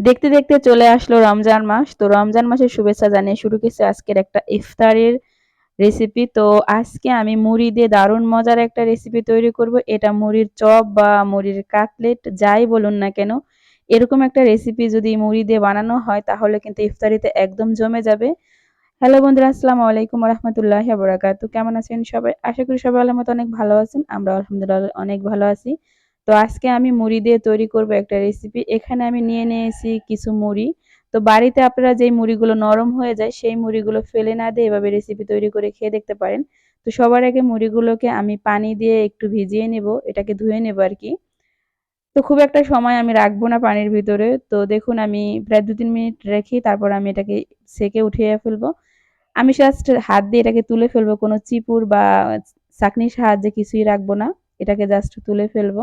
দেখতে দেখতে চলে আসলো রমজান মাস। তো রমজান মাসের শুভেচ্ছা জানিয়ে শুরু করছে আজকের একটা ইফতারের রেসিপি তো আজকে আমি মুড়ি দিয়ে দারুণ মজার একটা রেসিপি তৈরি করব। এটা মুড়ির চপ বা মুড়ির কাটলেট, যাই বলুন না কেন। এরকম একটা রেসিপি যদি মুড়ি দিয়ে বানানো হয়, তাহলে কিন্তু ইফতারিতে একদম জমে যাবে। হ্যালো বন্ধুরা, আসসালামু আলাইকুম রহমতুল্লাহ বরাকাতু কেমন আছেন সবাই? আশা করি সবাই আলমত অনেক ভালো আছেন। আমরা আলহামদুলিল্লাহ অনেক ভালো আছি। তো আজকে আমি মুড়ি দিয়ে তৈরি করব একটা রেসিপি এখানে আমি নিয়ে নিয়েছি কিছু মুড়ি। তো বাড়িতে আপনারা যেই মুড়িগুলো নরম হয়ে যায়, সেই মুড়িগুলো ফেলে না দিয়ে এভাবে রেসিপি তৈরি করে খেয়ে দেখতে পারেন। তো সবার আগে মুড়িগুলোকে আমি পানি দিয়ে একটু ভিজিয়ে নেব, এটাকে ধুয়ে নেব আর কি। তো খুব একটা সময় আমি রাখব না পানির ভিতরে। তো দেখুন, আমি প্রায় দু তিন মিনিট রেখে তারপর আমি এটাকে সেকে উঠিয়ে ফেলব। আমি জাস্ট হাত দিয়ে এটাকে তুলে ফেলব। কোনো চিপুর বা চাকনির সাহায্যে কিছুই রাখব না। এটাকে জাস্ট তুলে ফেলব।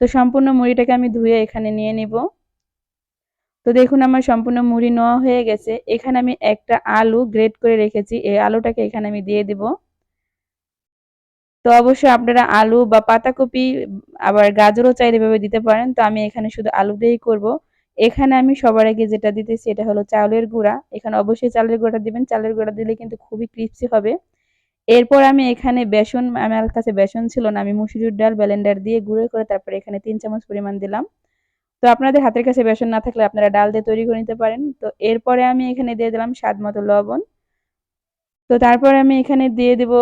তো সম্পূর্ণ মুড়িটাকে আমি ধুয়ে এখানে নিয়ে নিব। তো দেখুন আমার সম্পূর্ণ মুড়ি নেওয়া হয়ে গেছে। এখানে আমি একটা আলু গ্রেট করে রেখেছি। এই আলুটাকে এখানে আমি দিয়ে দিব। তো অবশ্যই আপনারা আলু বা পাতাকপি, আবার গাজরও চাইলে এভাবে দিতে পারেন। তো আমি এখানে শুধু আলু দিয়েই করব। এখানে আমি সবার আগে যেটা দিতেছি, এটা হলো চাউলের গুঁড়া। এখানে অবশ্যই চালের গুঁড়া দিবেন। চালের গুঁড়া দিলে কিন্তু খুবই ক্রিপসি হবে। এরপর আমি এখানে বেসন, আমার কাছে বেসন ছিল না, আমি মুসুরির ডাল, ব্লেন্ডার দিয়ে গুঁড়ো করে তারপরে এখানে তিন চামচ পরিমাণ দিলাম। তো আপনাদের হাতের কাছে বেসন না থাকলে আপনারা ডাল দিয়ে তৈরি করে নিতে পারেন। তো এরপরে আমি এখানে দিয়ে দিলাম স্বাদ মতো লবণ। তো তারপরে আমি এখানে দিয়ে দেব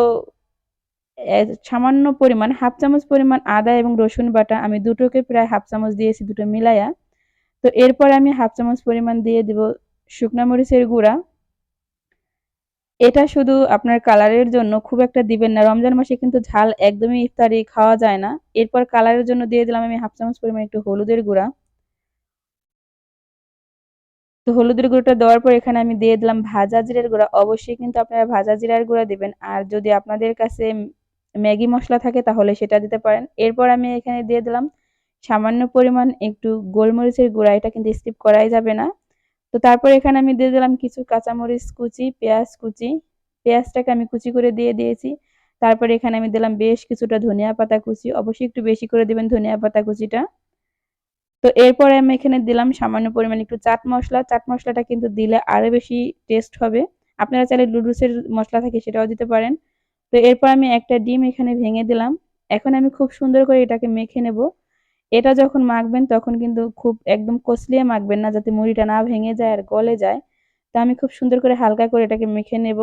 সামান্য পরিমাণ, হাফ চামচ পরিমাণ আদা এবং রসুন বাটা। আমি দুটোকে প্রায় হাফ চামচ দিয়েছি, দুটো মিলাইয়া। তো এরপরে আমি হাফ চামচ পরিমাণ দিয়ে দেব শুকনা মরিচের গুঁড়া। এটা শুধু আপনার কালারের জন্য খুব একটা দিবেন না। রমজান মাসে কিন্তু ঝাল একদমই ইফতারি খাওয়া যায় না। এরপর কালারের জন্য দিয়ে দিলাম আমি হাফ চামচ পরিমাণ একটু হলুদের গুঁড়া। তো হলুদের গুঁড়োটা দেওয়ার পর এখানে আমি দিয়ে দিলাম ভাজা জিরার গুঁড়া। অবশ্যই কিন্তু আপনারা ভাজা জিরার গুঁড়া দিবেন। আর যদি আপনাদের কাছে ম্যাগি মশলা থাকে তাহলে সেটা দিতে পারেন। এরপর আমি এখানে দিয়ে দিলাম সামান্য পরিমাণ একটু গোলমরিচের গুঁড়া। এটা কিন্তু স্কিপ করাই যাবে না। তো তারপর এখানে আমি দিয়ে দিলাম কিছু কাঁচামরিচ কুচি, পেঁয়াজ কুচি। পেঁয়াজটাকে আমি কুচি করে দিয়ে দিয়েছি। তারপর এখানে আমি দিলাম বেশ কিছুটা ধনিয়া পাতা কুচি। অবশ্যই একটু বেশি করে দিবেন ধনিয়া পাতা কুচিটা। তো এরপরে আমি এখানে দিলাম সামান্য পরিমাণ একটু চাট মশলা। চাট মশলাটা কিন্তু দিলে আরও বেশি টেস্ট হবে। আপনারা চাইলে লুডুসের মশলা থাকে সেটাও দিতে পারেন। তো এরপর আমি একটা ডিম এখানে ভেঙে দিলাম। এখন আমি খুব সুন্দর করে এটাকে মেখে নেব। এটা যখন মাখবেন, তখন কিন্তু খুব একদম কষলিয়ে মাখবেন না, যাতে মুড়িটা না ভেঙে যায় আর গলে যায়। তা আমি খুব সুন্দর করে হালকা করে এটাকে মেখে নেব।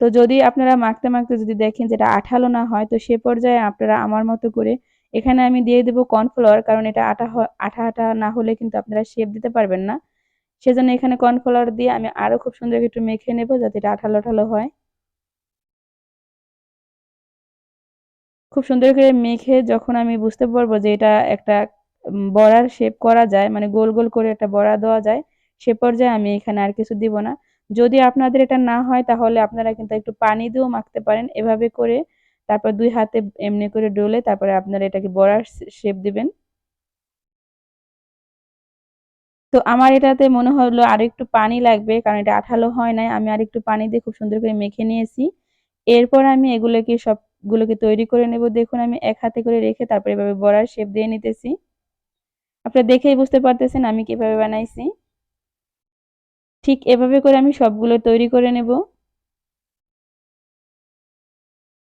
তো যদি আপনারা মাখতে মাখতে যদি দেখেন যেটা আঠালো না হয়, তো সে পর্যায়ে আপনারা আমার মতো করে এখানে আমি দিয়ে দেবো কর্নফ্লাওয়ার, কারণ এটা আটা আঠা আঠা না হলে কিন্তু আপনারা শেপ দিতে পারবেন না। সেজন্য এখানে কর্নফ্লাওয়ার দিয়ে আমি আরও খুব সুন্দর একটু মেখে নেব, যাতে এটা আঠালো আঠালো হয়। খুব সুন্দর করে মেখে যখন আমি বুঝতে পারব যে এটা একটা বড়ার শেপ করা যায় মানে গোল গোল করে একটা বড়া দেওয়া যায়, সে পর্যায়ে আমি এখানে আর কিছু দিব না। যদি আপনাদের এটা না হয় তাহলে আপনারা কিন্তু একটু পানি দিয়েও মাখতে পারেন। এভাবে করে তারপর দুই হাতে এমনি করে ডলে তারপরে আপনারা এটাকে বড়ার শেপ দিবেন। তো আমার এটাতে মনে হলো আর একটু পানি লাগবে, কারণ এটা আঠালো হয় নাই। আমি আর একটু পানি দিয়ে খুব সুন্দর করে মেখে নিয়েছি। এরপর আমি এগুলোকে সবগুলোকে তৈরি করে নেব। দেখুন, আমি এক হাতে করে রেখে তারপরে এভাবে বড়ার শেপ দিয়ে নিতেছি। আপনারা দেখেই বুঝতে পারতেছেন আমি কীভাবে বানাইছি। ঠিক এভাবে করে আমি সবগুলো তৈরি করে নেব।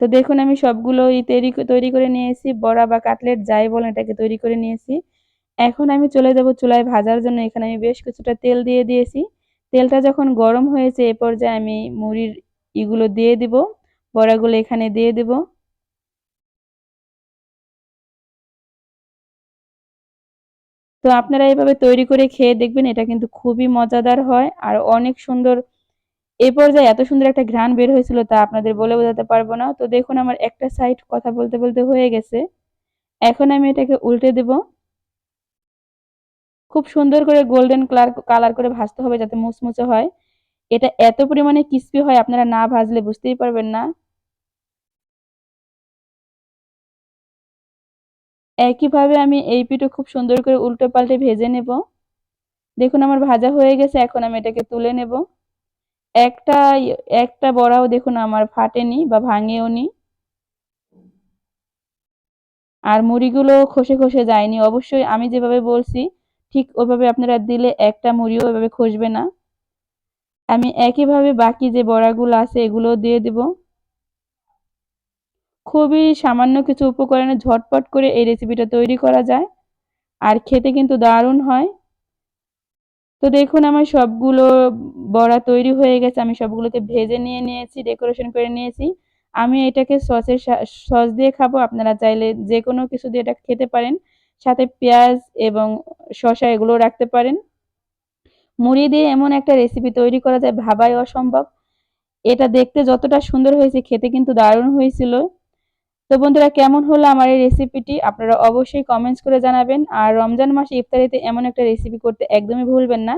তো দেখুন, আমি সবগুলো তৈরি তৈরি করে নিয়েছি। বড়া বা কাটলেট যাই বলেন এটাকে তৈরি করে নিয়েছি। এখন আমি চলে যাব চুলায় ভাজার জন্য। এখানে আমি বেশ কিছুটা তেল দিয়ে দিয়েছি। তেলটা যখন গরম হয়েছে এ পর্যায়ে আমি মুড়ির ইগুলো দিয়ে দিব। বড়াগুলো এখানে দিয়ে দিব। তো আপনারা এইভাবে তৈরি করে খেয়ে দেখবেন, এটা কিন্তু খুবই মজাদার হয় আর অনেক সুন্দর। এই পর্যায়ে এত সুন্দর একটা ঘ্রাণ বের হয়েছিল তা আপনাদের বলে বোঝাতে পারব না। তো দেখুন আমার একটা সাইড কথা বলতে বলতে হয়ে গেছে। এখন আমি এটাকে উল্টে দেব। খুব সুন্দর করে গোল্ডেন কালার কালার করে ভাজতে হবে যাতে মুচমুচে হয়। এটা এত পরিমাণে ক্রিস্পি হয়, আপনারা না ভাজলে বুঝতেই পারবেন না। একইভাবে আমি এই পিঠো খুব সুন্দর করে উল্টো পাল্টে ভেজে নেব। দেখুন আমার ভাজা হয়ে গেছে, এখন আমি এটাকে তুলে নেব। একটা একটা বড়াও দেখুন আমার ফাটেনি বা ভাঙেও নি। আর মুড়িগুলো খসে খসে যায়নি। অবশ্যই আমি যেভাবে বলছি, ঠিক ওইভাবে আপনারা দিলে একটা মুড়িও ওইভাবে খসবে না। আমি একইভাবে বাকি যে বড়াগুলো আছে এগুলো দিয়ে দেব। খুবই সামান্য কিছু উপকরণে ঝটপট করে এই রেসিপিটা তৈরি করা যায়। আর খেতে কিন্তু দারুণ হয়। তো দেখুন, আমার সবগুলো বড়া তৈরি হয়ে গেছে। আমি সবগুলোকে ভেজে নিয়ে নিয়েছি ডেকোরেশন করে নিয়েছি। আমি এটাকে সসের সস দিয়ে খাব। আপনারা চাইলে যে কোনো কিছু দিয়ে এটা খেতে পারেন। সাথে পেঁয়াজ এবং শসা এগুলো রাখতে পারেন। মুড়ি দিয়ে এমন একটা রেসিপি তৈরি করা যায়, ভাবাই অসম্ভব। এটা দেখতে যতটা সুন্দর হয়েছে, খেতে কিন্তু দারুণ হয়েছিল। তো বন্ধুরা, কেমন হলো আমার এই রেসিপিটি আপনারা অবশ্যই কমেন্টস করে জানাবেন। আর রমজান মাসে ইফতারিতে এমন একটা রেসিপি করতে একদমই ভুলবেন না।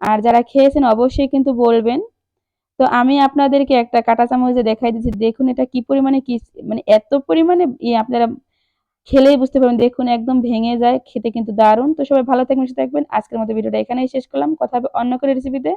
আর যারা খেয়েছেন, অবশ্যই কিন্তু বলবেন। তো আমি আপনাদেরকে একটা কাঁটা চামচে দেখাই দিচ্ছি। দেখুন এটা কি পরিমাণে কি মানে এত পরিমাণে আপনারা খেলেই বুঝতে পারবেন। দেখুন একদম ভেঙে যায়, খেতে কিন্তু দারুণ। তো সবাই ভালো থাকবেন, সুস্থ থাকবেন। আজকের মতো ভিডিওটা এখানেই শেষ করলাম। কথা হবে অন্য করে রেসিপিতে